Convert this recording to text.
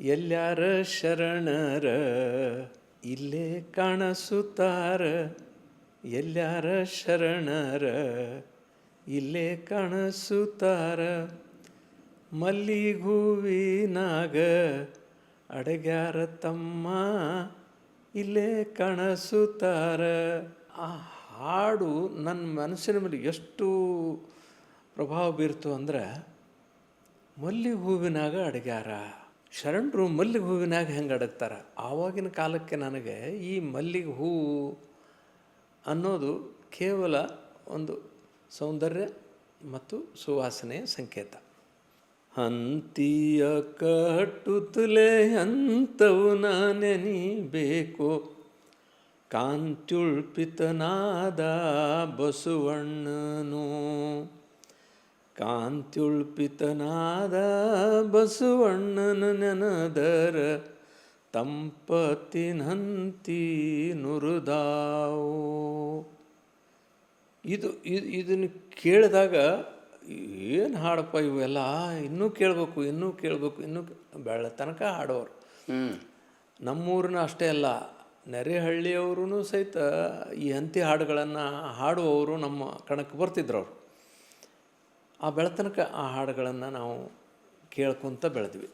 ಎಲ್ಲ್ಯಾರ ಶರಣರ, ಇಲ್ಲೇ ಕಾಣಿಸುತ್ತಾರ. ಎಲ್ಲಾರ ಶರಣರ, ಇಲ್ಲೇ ಕಾಣಿಸುತ್ತಾರ. ಮಲ್ಲಿಗೂವಿನಾಗ ಅಡಗ್ಯಾರ ತಮ್ಮ, ಇಲ್ಲೇ ಕಾಣಿಸುತ್ತಾರ. ಆ ಹಾಡು ನನ್ನ ಮನಸ್ಸಿನ ಮೇಲೆ ಎಷ್ಟು ಪ್ರಭಾವ ಬೀರ್ತು ಅಂದ್ರೆ ಮಲ್ಲಿಗೆ ಹೂವಿನಾಗ ಅಡಗ್ಯಾರ. ಶರಣರು ಮಲ್ಲಿಗೆ ಹೂವಿನಾಗ ಹೆಂಗೆ ಅಡಗ್ತಾರೆ? ಆವಾಗಿನ ಕಾಲಕ್ಕೆ ನನಗೆ ಈ ಮಲ್ಲಿಗೆ ಹೂವು ಅನ್ನೋದು ಕೇವಲ ಒಂದು ಸೌಂದರ್ಯ ಮತ್ತು ಸುವಾಸನೆಯ ಸಂಕೇತ. ಹಂತಿಯ ಕಟ್ಟುತ್ತಲೇ ಹಂತವು ನೆನಿಬೇಕು ಕಾಂತ್ಯುಳ್ಪಿತನಾದ ಬಸವಣ್ಣನು. ಕಾಂತ್ಯುಳ್ಪಿತನಾದ ಬಸವಣ್ಣನ ನೆನದರ ತಂಪತಿನಂತಿ ನುರುದಾವು. ಇದು ಇದು ಇದನ್ನು ಕೇಳಿದಾಗ ಏನು ಹಾಡಪ್ಪ ಇವೆಲ್ಲ? ಇನ್ನೂ ಕೇಳಬೇಕು ಇನ್ನೂ ಕೇಳಬೇಕು ಇನ್ನೂ ಬೆಳ ತನಕ ಹಾಡೋರು. ನಮ್ಮೂರನ್ನ ನಮ್ಮೂರಿನ ಅಷ್ಟೇ ಅಲ್ಲ ನೆರೆಹಳ್ಳಿಯವರು ಸಹಿತ ಈ ಹಂತಿ ಹಾಡುಗಳನ್ನು ಹಾಡುವವರು ನಮ್ಮ ಕಣಕ್ಕೆ ಬರ್ತಿದ್ರು ಅವರು. ಆ ಬೆಳತನಕ ಆ ಹಾಡುಗಳನ್ನು ನಾವು ಕೇಳ್ಕೊತ ಬೆಳೆದ್ವಿ.